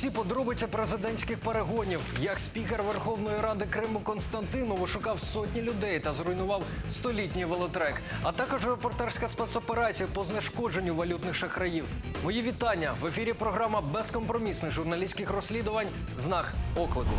Усі подробиці президентських перегонів, як спікер Верховної Ради Криму Константинов ошукав сотні людей та зруйнував столітній велотрек, а також репортерська спецоперація по знешкодженню валютних шахраїв. Мої вітання в ефірі. Програма безкомпромісних журналістських розслідувань. Знак оклику.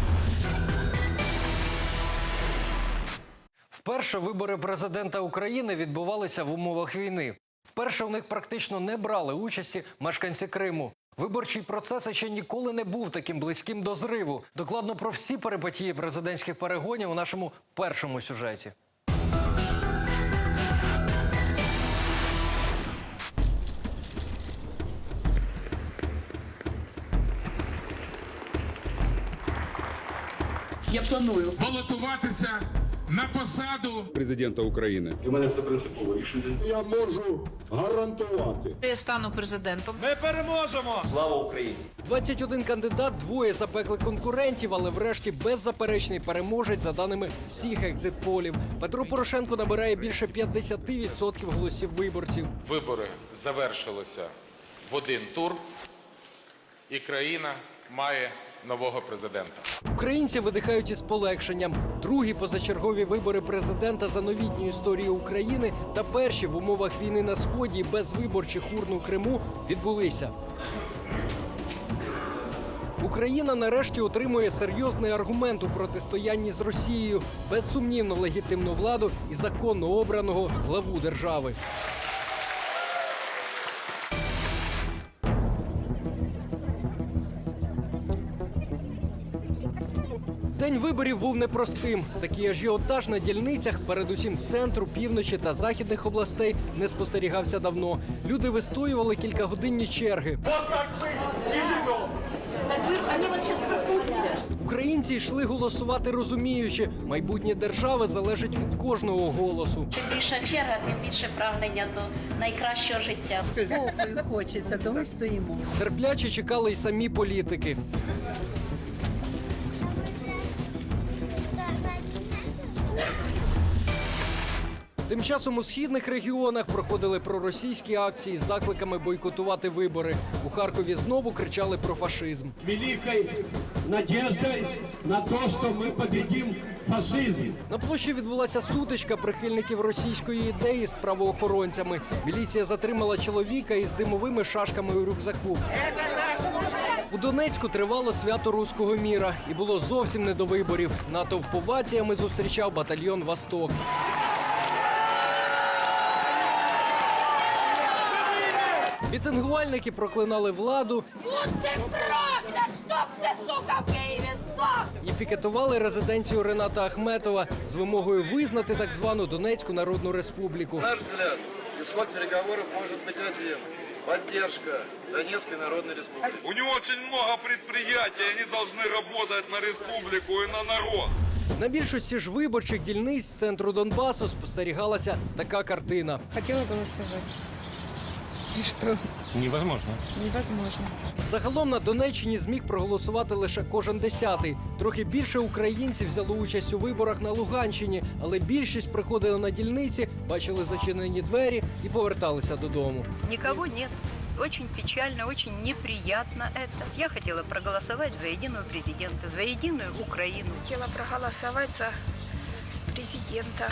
Вперше вибори президента України відбувалися в умовах війни. Вперше у них практично не брали участі мешканці Криму. Виборчий процес ще ніколи не був таким близьким до зриву. Докладно про всі перипетії президентських перегонів у нашому першому сюжеті. Я планую. балотуватися на посаду президента України. Для мене це принципове рішення. Я можу гарантувати. Я стану президентом. Ми переможемо! Слава Україні! 21 кандидат, двоє запекли конкурентів, але врешті беззаперечний переможець за даними всіх екзитполів. Петро Порошенко набирає більше 50% голосів виборців. вибори завершилися в один тур, і країна має нового президента. Українці видихають із полегшенням. Другі позачергові вибори президента за новітню історію України та перші в умовах війни на сході без виборчих урн у Криму відбулися. Україна нарешті отримує серйозний аргумент у протистоянні з Росією, безсумнівно легітимну владу і законно обраного главу держави. Виборів був непростим. Такий ажіотаж на дільницях, передусім центру, півночі та західних областей, не спостерігався давно. Люди вистоювали кількагодинні черги. Так вы, они вас пропустят. Українці йшли голосувати, розуміючи, майбутнє держави залежить від кожного голосу. Чим більша черга, тим більше прагнення до найкращого життя. Спокою хочеться, то ми стоїмо. Терпляче чекали й самі політики. Тим часом у східних регіонах проходили проросійські акції з закликами бойкотувати вибори. У Харкові знову кричали про фашизм. великой надеждой на то, что мы победим фашизм. На площі відбулася сутичка прихильників російської ідеї з правоохоронцями. Міліція затримала чоловіка із димовими шашками у рюкзаку. У Донецьку тривало свято руського міра і було зовсім не до виборів. Натовп поваціями зустрічав батальйон Восток. Мітингувальники проклинали владу Будьте прокля, чтоб ты, сука, в Киеве сдох! і пікетували резиденцію Рената Ахметова з вимогою визнати так звану Донецьку Народну Республіку. наш взгляд, исход переговоров может быть один. Поддержка Донецкой Народной Республики. У него очень много предприятий, они должны работать на республику и на народ. На більшості ж виборчих дільниць з центру Донбасу спостерігалася така картина. Хотела голосовать. И что? Невозможно. Невозможно. Загалом на Донеччині зміг проголосувати лише кожен десятий. Трохи більше українців взяло участь у виборах на Луганщині, але більшість приходили на дільниці, бачили зачинені двері і поверталися додому. Никого нет. Очень печально, очень неприятно это. Я хотела проголосовать за единого президента, за единую Украину. Хотела проголосовать за президента,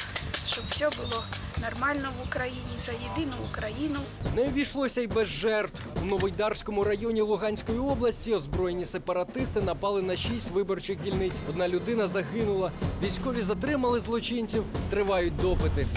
чтобы все було нормально в Україні за єдину Україну. Не обійшлося й без жертв. У Новойдарському районі Луганської області озброєні сепаратисти напали на шість виборчих дільниць. Одна людина загинула. Військові затримали злочинців, тривають допити.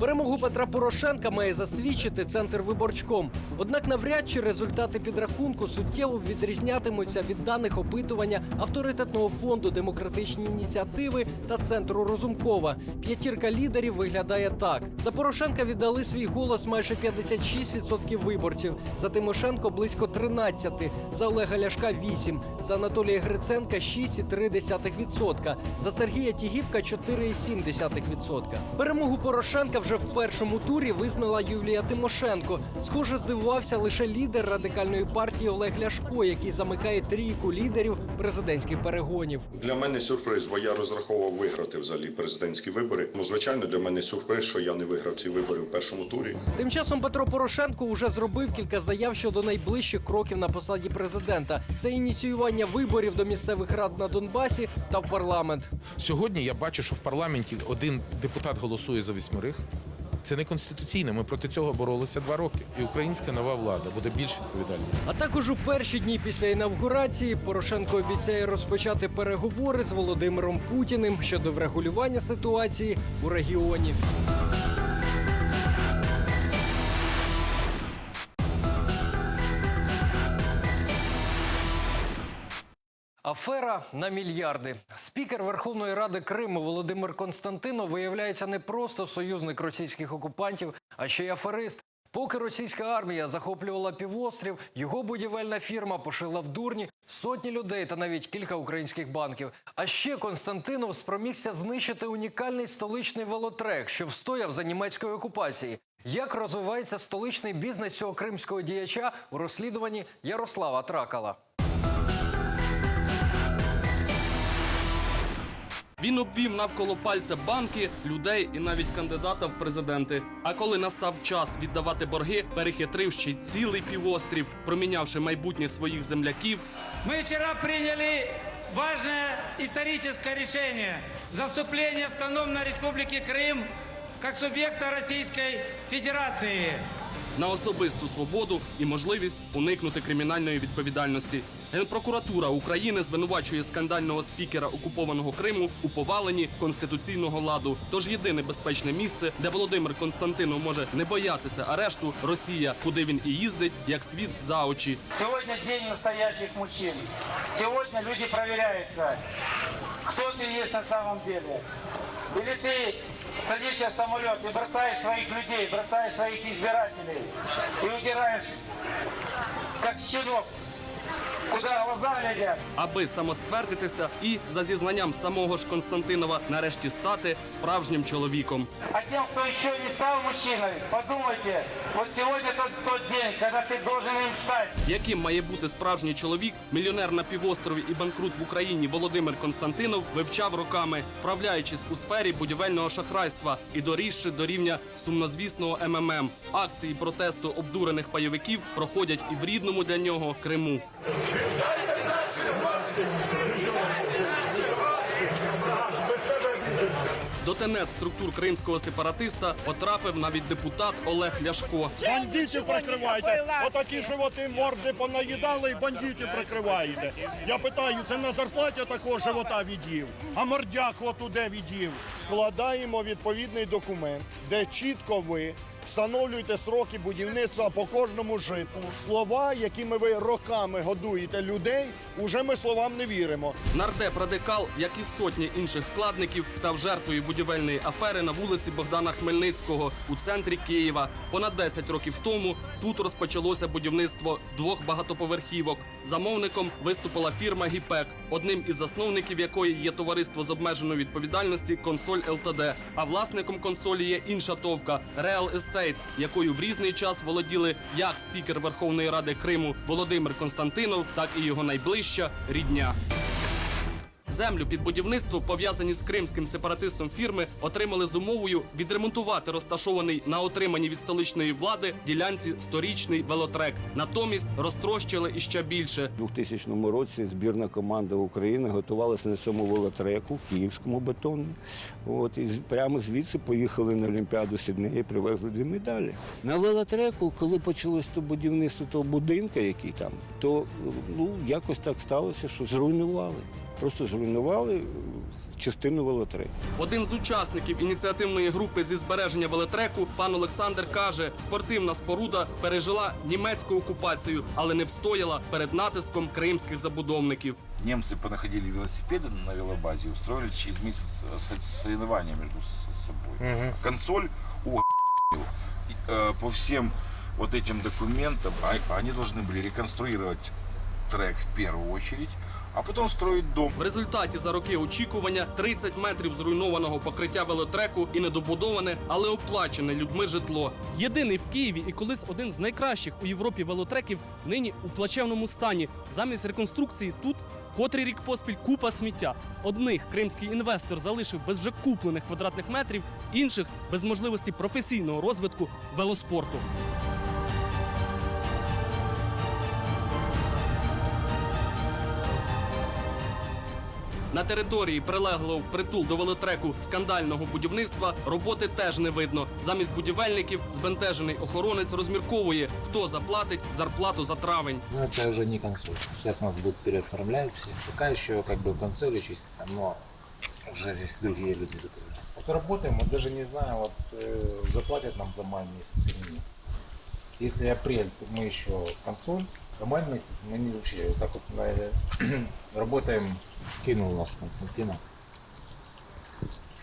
Перемогу Петра Порошенка має засвідчити центр виборчком. Однак навряд чи результати підрахунку суттєво відрізнятимуться від даних опитування авторитетного фонду демократичні ініціативи та центру Розумкова. П'ятірка лідерів виглядає так: за Порошенка віддали свій голос майже 56% виборців. За Тимошенко близько 13%, за Олега Ляшка 8%, за Анатолія Гриценка 6,3%, за Сергія Тігіпка 4,7%. Перемогу Порошенка вже вже в першому турі визнала Юлія Тимошенко. Схоже, здивувався лише лідер радикальної партії Олег Ляшко, який замикає трійку лідерів президентських перегонів. Для мене сюрприз, бо я розраховував виграти взагалі президентські вибори. Ну, звичайно, для мене сюрприз, що я не виграв ці вибори в першому турі. Тим часом Петро Порошенко уже зробив кілька заяв щодо найближчих кроків на посаді президента. Це ініціювання виборів до місцевих рад на Донбасі та в парламент. Сьогодні я бачу, що в парламенті один депутат голосує за вісьмерих. Це не конституційно. Ми проти цього боролися два роки. І українська нова влада буде більш відповідальна. А також у перші дні після інавгурації Порошенко обіцяє розпочати переговори з Володимиром Путіним щодо врегулювання ситуації у регіоні. Афера на мільярди. Спікер Верховної Ради Криму Володимир Константинов виявляється не просто союзник російських окупантів, а ще й аферист. Поки російська армія захоплювала півострів, його будівельна фірма пошила в дурні сотні людей та навіть кілька українських банків. А ще Константинов спромігся знищити унікальний столичний велотрек, що встояв за німецької окупації. Як розвивається столичний бізнес цього кримського діяча у розслідуванні Ярослава Тракала? Він обвів навколо пальця банки, людей і навіть кандидата в президенти. А коли настав час віддавати борги, перехитрив ще й цілий півострів, промінявши майбутнє своїх земляків. Мы вчера приняли важное историческое решение за вступление автономной республики Крым как субъекта Российской Федерации. на особисту свободу і можливість уникнути кримінальної відповідальності. Генпрокуратура України звинувачує скандального спікера окупованого Криму у поваленні конституційного ладу. Тож єдине безпечне місце, де Володимир Константинов може не боятися арешту, Росія, куди він і їздить, як світ за очі. Сегодня день настоящих мужчин. Сегодня люди проверяются, кто ты есть на самом деле. Или ты садишься в самолет и бросаешь своих людей, бросаешь своих избирателей. И удираешь, как щенок, куда глаза глядят. аби самоствердитися і за зізнанням самого ж Константинова нарешті стати справжнім чоловіком. А тем, кто еще не стал мужчиной, подумайте, вот сегодня тот, тот день, когда ты должен им стать. Яким має бути справжній чоловік, мільйонер на півострові і банкрут в Україні Володимир Константинов вивчав роками, вправляючись у сфері будівельного шахрайства і дорісши до рівня сумнозвісного МММ. Акції протесту обдурених пайовиків проходять і в рідному для нього Криму. До тенет структур кримського сепаратиста потрапив навіть депутат Олег Ляшко. Бандитів прикривайте. Отакі животи морди понаїдали і бандитів прикриваєте. Я питаю, це на зарплаті такого живота від'їв? А мордяк отуде від'їв? Складаємо відповідний документ, де чітко ви встановлюєте строки будівництва по кожному житлу. Слова, якими ви роками годуєте людей, уже ми словам не віримо. Нардеп радикал, як і сотні інших вкладників, став жертвою будівельної афери на вулиці Богдана Хмельницького у центрі Києва. Понад 10 років тому тут розпочалося будівництво двох багатоповерхівок. Замовником виступила фірма Гіпек, одним із засновників якої є товариство з обмеженою відповідальності Консоль ЛТД. А власником консолі є інша товка Real Estate, якою в різний час володіли як спікер Верховної Ради Криму Володимир Константинов, так і його найближча рідня. Землю під будівництво, пов'язані з кримським сепаратистом фірми, отримали з умовою відремонтувати розташований на отриманні від столичної влади ділянці сторічний велотрек. Натомість розтрощили іще більше. У 2000 році збірна команда України готувалася на цьому велотреку, київському бетоні. От, і прямо звідси поїхали на Олімпіаду Сіднеї привезли дві медалі. На велотреку, коли почалось то будівництво того будинку, який там, то ну, якось так сталося, що зруйнували Просто зруйнували е, частину велотреку. Один з учасників ініціативної групи зі збереження велотреку, пан Олександр каже, спортивна споруда пережила німецьку окупацію, але не встояла перед натиском кримських забудовників. Немцы понаходили велосипеды на велобазе и устроили через месяц со- соревнования между с- собой. Консоль у э, по всем вот этим документам а- они должны были реконструировать трек в первую очередь, а потом строить дом. В результаті за роки очікування 30 метрів зруйнованого покриття велотреку і недобудоване, але оплачене людьми житло. Єдиний в Києві і колись один з найкращих у Європі велотреків нині у плачевному стані. Замість реконструкції тут котрий рік поспіль купа сміття. Одних кримський інвестор залишив без вже куплених квадратних метрів, інших без можливості професійного розвитку велоспорту. На території прилеглого впритул до велотреку скандального будівництва роботи теж не видно. Замість будівельників збентежений охоронець розмірковує, хто заплатить зарплату за травень. Ну, это уже не консоль. Сейчас нас будут переоформлять все. Пока еще как бы консоли чистится, но уже здесь другие люди закрыли. Вот работаем, мы даже не знаем, вот э, заплатят нам за май месяц или нет. Если апрель, то мы еще консоль, а месяц мы не вообще так вот на- работаем. Кинул нас Константина.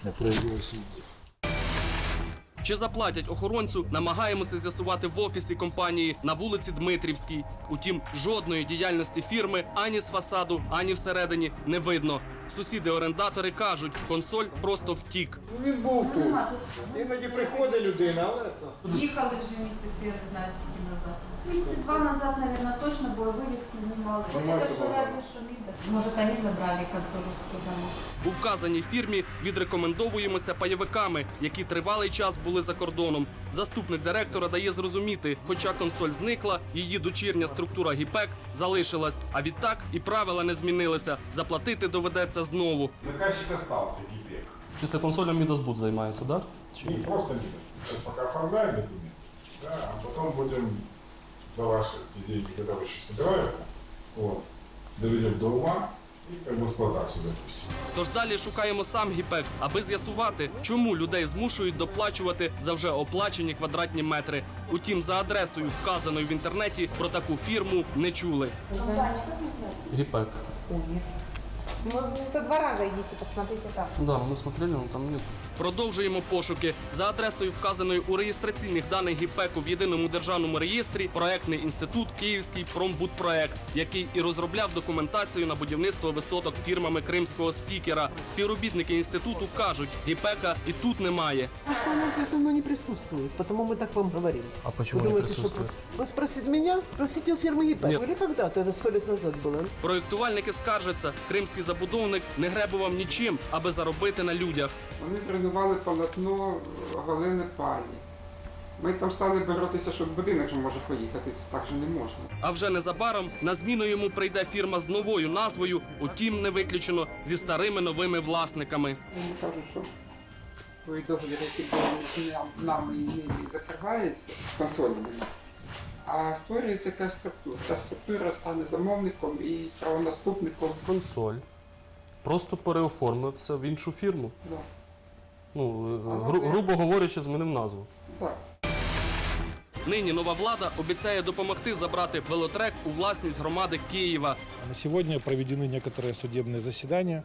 На произвол судьбы. Чи заплатять охоронцю, намагаємося з'ясувати в офісі компанії на вулиці Дмитрівській. Утім, жодної діяльності фірми ані з фасаду, ані всередині не видно. Сусіди-орендатори кажуть, консоль просто втік. Він був тут. Іноді приходить людина, але Їхали вже місяці, я не знаю скільки назад. Місяці два назад, мабуть, точно, бо вивізки знімали. Нормально Це що було. разве що відео. Може, вони забрали консольську домов. У вказаній фірмі відрекомендовуємося пайовиками, які тривалий час були за кордоном. Заступник директора дає зрозуміти, хоча консоль зникла, її дочірня структура ГІПЕК залишилась. А відтак і правила не змінилися. Заплатити доведеться знову. Заказчик остался, ГИПЕК. Після консоля Мідозбуд займається, так? Не просто Мидас. Сейчас пока оформляем документы, да, а потом будем за ваши те деньги, когда вы еще собираются, вот, доведем до ума и как бы эксплуатацию запустим. Тож далі шукаємо сам ГІПЕК, аби з'ясувати, чому людей змушують доплачувати за вже оплачені квадратні метри. Утім, за адресою, вказаною в інтернеті, про таку фірму не чули. Гіпек. Ну, со двора зайдите, посмотрите там. Да, ми смотрели, но там нет. Продовжуємо пошуки за адресою, вказаною у реєстраційних даних ГІПЕКу в єдиному державному реєстрі. Проектний інститут Київський промбудпроект, який і розробляв документацію на будівництво висоток фірмами кримського спікера. Співробітники інституту кажуть, ГІПЕКа і тут немає. У нас это не присутствует, потому мы так вам говорим. А почему Вы не думаете, что присутствует? про- Вы спросите меня, спросите у фирмы ЕП. Нет. Или когда-то, это сто лет назад было. Проєктувальники скаржаться, кримський забудовник не гребував нічим, аби заробити на людях. Вони зруйнували полотно Галини Пані. Ми там стали боротися, щоб будинок же може поїхати, так же не можна. А вже незабаром на зміну йому прийде фірма з новою назвою, утім не виключено зі старими новими власниками. Вони кажуть, що той договір, який був між нами і ними, закривається консольними. А створюється якась структура. Та структура стане замовником і правонаступником. Консоль. Просто переоформив це в іншу фірму. Да Ну, е, гру- грубо говорячи, змінив назву. Так. Нині нова влада обіцяє допомогти забрати велотрек у власність громади Києва. На сегодня проведены некоторые судебные заседания,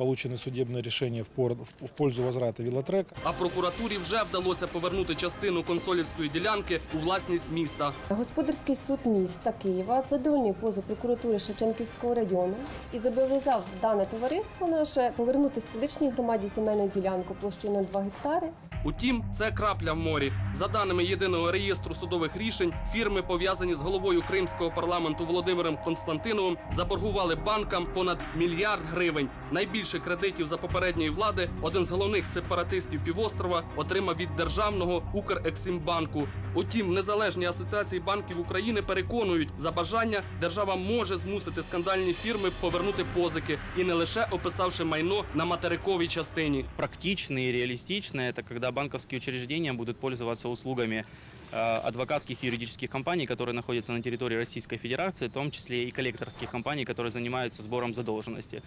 получены судебные решения в, пользу возврата велотрека. А прокуратурі вже вдалося повернути частину консолівської ділянки у власність міста. Господарський суд міста Києва задовольнив позов прокуратури Шевченківського району і зобов'язав дане товариство наше повернути столичній громаді земельну ділянку площею на 2 гектари. Утім, це крапля в морі. За даними єдиного реєстру судових рішень, фірми, пов'язані з головою кримського парламенту Володимиром Константиновим, заборгували банкам понад мільярд гривень. Найбільше кредитів за попередньої влади один з головних сепаратистів півострова отримав від державного Укрексімбанку. Утім, незалежні асоціації банків України переконують, за бажання держава може змусити скандальні фірми повернути позики і не лише описавши майно на материковій частині. практично и реалистично это когда банковские учреждения будут пользоваться услугами адвокатских и юридических компаний, которые находятся на территории Российской Федерации, в том числе и коллекторских компаний, которые занимаются сбором задолженности.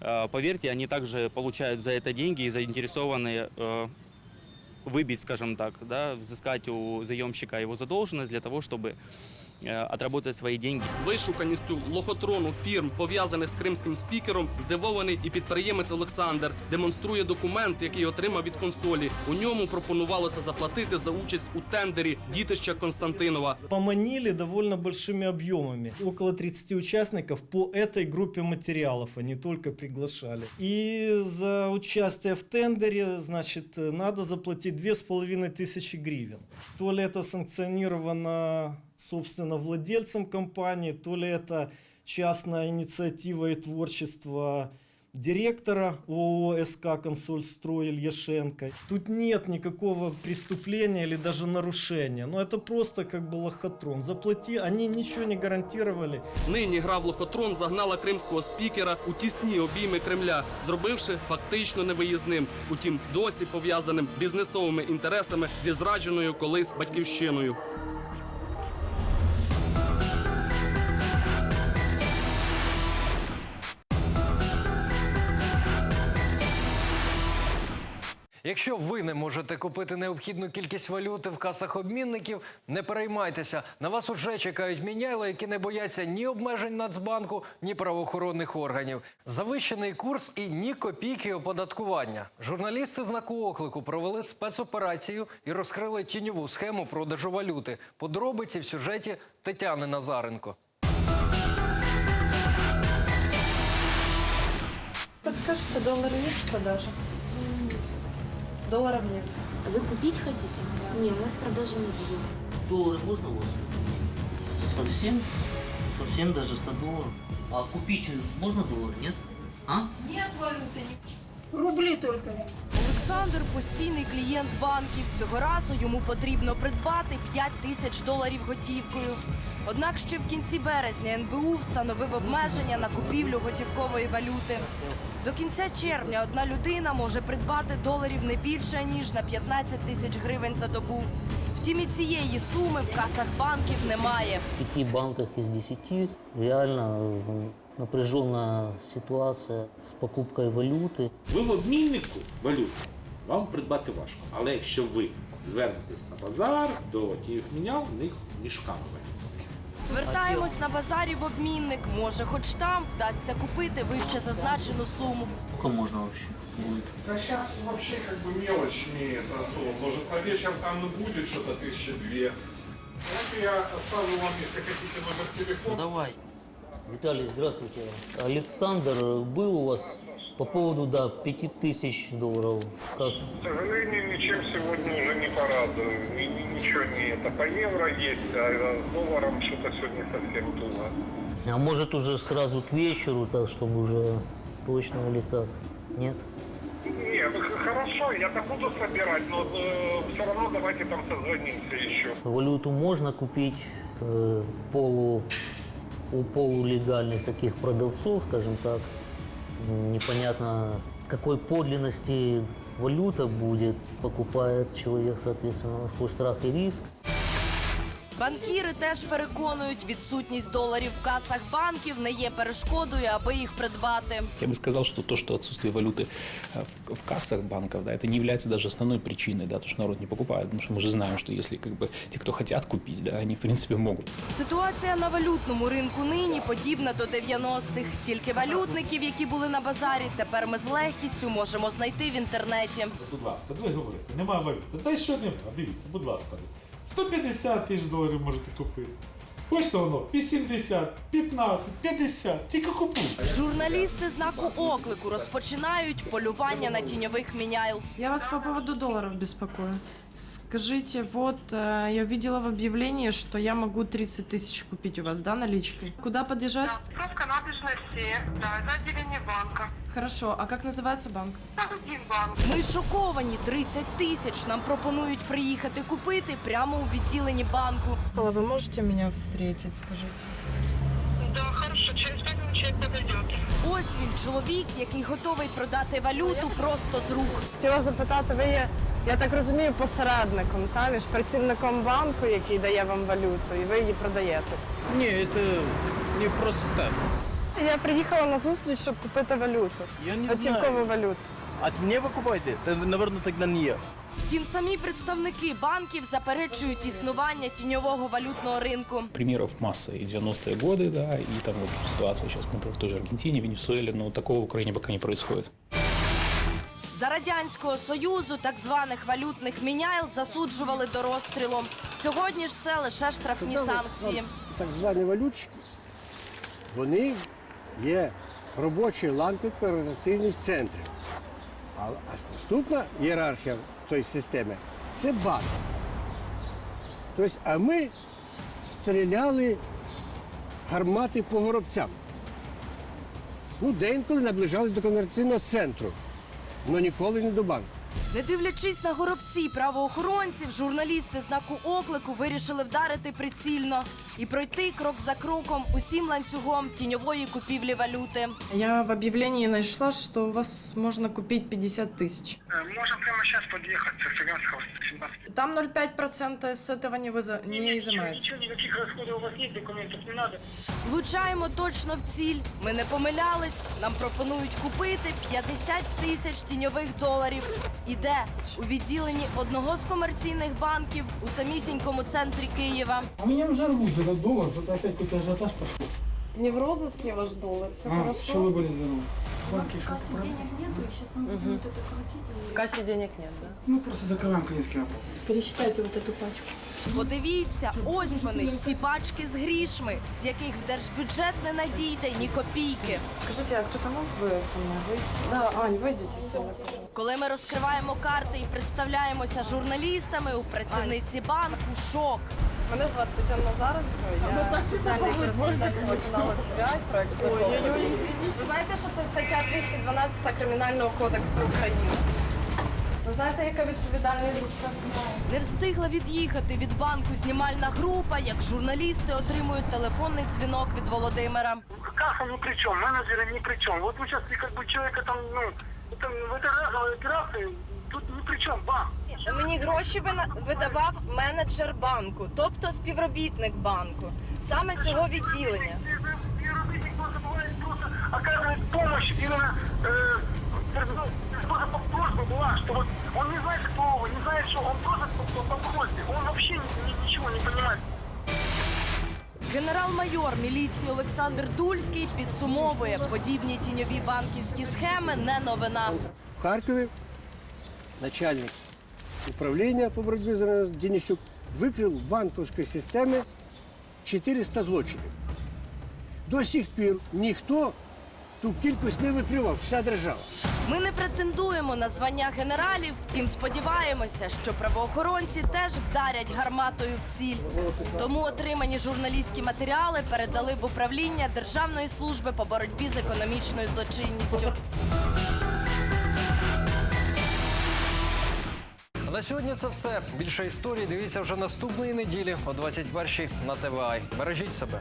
Э, Поверьте, они также получают за это деньги и заинтересованы э, выбить, скажем так, да, взыскать у заемщика его задолженность для того, чтобы э, отработать свои деньги. Вишуканістю лохотрону фірм, пов'язаних з кримським спікером, здивований і підприємець Олександр демонструє документ, який отримав від консолі. У ньому пропонувалося заплатити за участь у тендері дітища Константинова. Поманили довольно большими объемами. Около 30 участников по этой группе материалов они только приглашали. И за участие в тендере, значит, надо заплатить 2500 тысячи гривен. То ли это санкционировано, собственно, владельцем компании, то ли это частная инициатива и творчество директора ООО СК «Консольстрой» Ильяшенко. Тут нет никакого преступления или даже нарушения. Но это просто как бы лохотрон. Заплати, они ничего не гарантировали. Нині гра в лохотрон загнала кримського спікера у тісні обійми Кремля, зробивши фактично невиїзним. Утім, досі пов'язаним бізнесовими інтересами зі зрадженою колись батьківщиною. Якщо ви не можете купити необхідну кількість валюти в касах обмінників, не переймайтеся. На вас уже чекають міняйла, які не бояться ні обмежень Нацбанку, ні правоохоронних органів. Завищений курс і ні копійки оподаткування. Журналісти знаку оклику провели спецоперацію і розкрили тіньову схему продажу валюти. Подробиці в сюжеті Тетяни Назаренко. Подскажите, доллары есть в продаже? Долларов нет. Вы купить хотите? Не, у нас продажи не будет. Доллары можно у вас? Совсем? Совсем даже 100 долларов? А купить можно доллар, нет? А? Нет валюты. Рубли только. Олександр постійний клієнт банків. Цього разу йому потрібно придбати 5 тисяч доларів готівкою. Однак ще в кінці березня НБУ встановив обмеження на купівлю готівкової валюти. До кінця червня одна людина може придбати доларів не більше ніж на 15 тисяч гривень за добу. Втім, і цієї суми в касах банків немає. В пяти банках из десяти реально м, напряженная ситуация с покупкой валюты. Ви в обміннику валюти вам придбати важко. Але якщо ви звернетесь на базар до тих мінял, в них мішками валюти. Звертаємось на базарі в обмінник. Може, хоч там вдасться купити вище зазначену суму. Сколько можно вообще? будет? Да сейчас вообще как бы мелочь имеет особо. Может на вечер там и будет что-то тысячи две. Вот я оставлю вам, если хотите, номер телефона. Давай. Виталий, здравствуйте. Александр, был у вас по поводу, да, 5000 долларов. Как? К сожалению, ничем сегодня уже не порадую. Ни- ни- ничего не это. По евро есть, а с долларом что-то сегодня совсем туго. А может уже сразу к вечеру, так чтобы уже точно или как? Нет? Нет, ну, х- хорошо, я-то буду собирать, но все равно давайте там созвонимся еще. Валюту можно купить э, полу, у полулегальных таких продавцов, скажем так. Непонятно, какой подлинности валюта будет, покупает человек, соответственно, на свой страх и риск. Банкіри теж переконують, відсутність доларів в касах банків не є перешкодою, аби їх придбати. Я бы сказал, что то, что отсутствие валюты э, в, в кассах банков, да, это не является даже основной причиной, да, то, что народ не покупает, потому что мы же знаем, что если как бы те, кто хотят купить, да, они в принципе могут. Ситуація на валютному ринку нині подібна до 90-х. Тільки валютників, які були на базарі, тепер ми з легкістю можемо знайти в інтернеті. Будь ласка, ви говорите, немає валюти. Та й що немає? Дивіться, будь ласка. 150 тисяч доларів можете купити. Хочете воно? 80, 15, 50. Тільки купуйте. Журналісти знаку оклику розпочинають полювання на тіньових міняйл. Я вас по поводу долларов беспокою. Скажите, вот э, я видела в объявлении, что я могу 30 тысяч купить у вас, да, наличкой? Куда подъезжать? Пробка набережная 7, да, это отделение банка. Хорошо, а как называется банк? Один банк. Ми шоковані. 30 тисяч нам пропонують приїхати купити прямо у відділенні банку. Вы можете меня встретить, Скажите? Да, хорошо, через 5 минут человек подойдет. Ось він, чоловік, який готовий продати валюту просто з рук. Хотіла запитати, ви є, я так розумію, посередником, та, між працівником банку, який дає вам валюту, і ви її продаєте. Не, это не просто так. Я приїхала на зустріч, щоб купити валюту. Я не Готівкову знаю. валюту. От мне покупаете? Да, наверное, тогда не я. Втім, самі представники банків заперечують існування тіньового валютного ринку. Примеров масса и 90-е годы, да, и там вот ситуация сейчас, например, в той же Аргентине, Венесуэле, но такого в Украине пока не происходит. За радянського союзу так званих валютних міняйл засуджували до розстрілу. Сьогодні ж це лише штрафні санкції. Так звані валютчики, вони є робочою ланкою координаційних центрів. А, а наступна ієрархія тої системи це банк. Тобто, а ми стріляли гармати по горобцям. Ну, деінколи наближались до комерційного центру, але ніколи не до банку. Не дивлячись на горобці правоохоронців, журналісти знаку оклику вирішили вдарити прицільно і пройти крок за кроком усім ланцюгом тіньової купівлі валюти. Я в объявлении нашла, что у вас можно купить 50 тысяч. Можем прямо сейчас подъехать с Цыганского 17. Там 0,5% с этого не, выза... не изымается. Ничего, никаких расходов у вас нет, документов не надо. Влучаємо точно в ціль. Ми не помилялись. Нам пропонують купити 50 тисяч тіньових доларів. І де? У відділенні одного з комерційних банків у самісінькому центрі Києва. А меня уже рвут за этот доллар, что-то опять какой-то ажиотаж пошел. Не в розыске ваш доллар, все А, что вы были здоровы? Банки что? Мгм. В кассе денег нет, да? Ну, просто закрываем клиентский вопрос. Пересчитайте вот эту пачку. Подивіться, ось вони, ці пачки з грішми, з яких в держбюджет не надійде ні копійки. Скажите, а кто-то мог бы со мной выйти? Да, Ань, выйдите со мной, пожалуйста. Коли ми розкриваємо карти і представляємося журналістами, у працівниці банку шок. Мене звати Тетяна Назаренко, я спеціальний кореспондент телеканалу ТВА, проект «Знакомий». Ви знаєте, що це стаття 212 Кримінального кодексу України? Ви знаєте, яка відповідальність за це? Не встигла від'їхати від банку знімальна група, як журналісти отримують телефонний дзвінок від Володимира. Касса ни при чем, менеджеры ни при чем. Вот вы сейчас как бы человека там, ну, это, в этой разовой операции, тут ни при чем, банк. Мені гроші вина- видавав менеджер банку, тобто співробітник банку, саме цього відділення. Співробітник просто бывает просто оказывает помощь именно, э, ну, просто по просьбе была, что вот он не знает, кто вы, не знает, что он просто по, по, по просьбе, он вообще ни- ни- ничего не понимает. Генерал-майор міліції Олександр Дульський підсумовує подібні тіньові банківські схеми не новина. В Харкові начальник управління по боротьбі з Денисюк викрив в банківській системі 400 злочинів. До сих пір ніхто ту кількість не викривав, вся держава. Ми не претендуємо на звання генералів, втім сподіваємося, що правоохоронці теж вдарять гарматою в ціль. Тому отримані журналістські матеріали передали в управління Державної служби по боротьбі з економічною злочинністю. На сьогодні це все. Більше історій дивіться вже наступної неділі о 21-й на ТВА. Бережіть себе.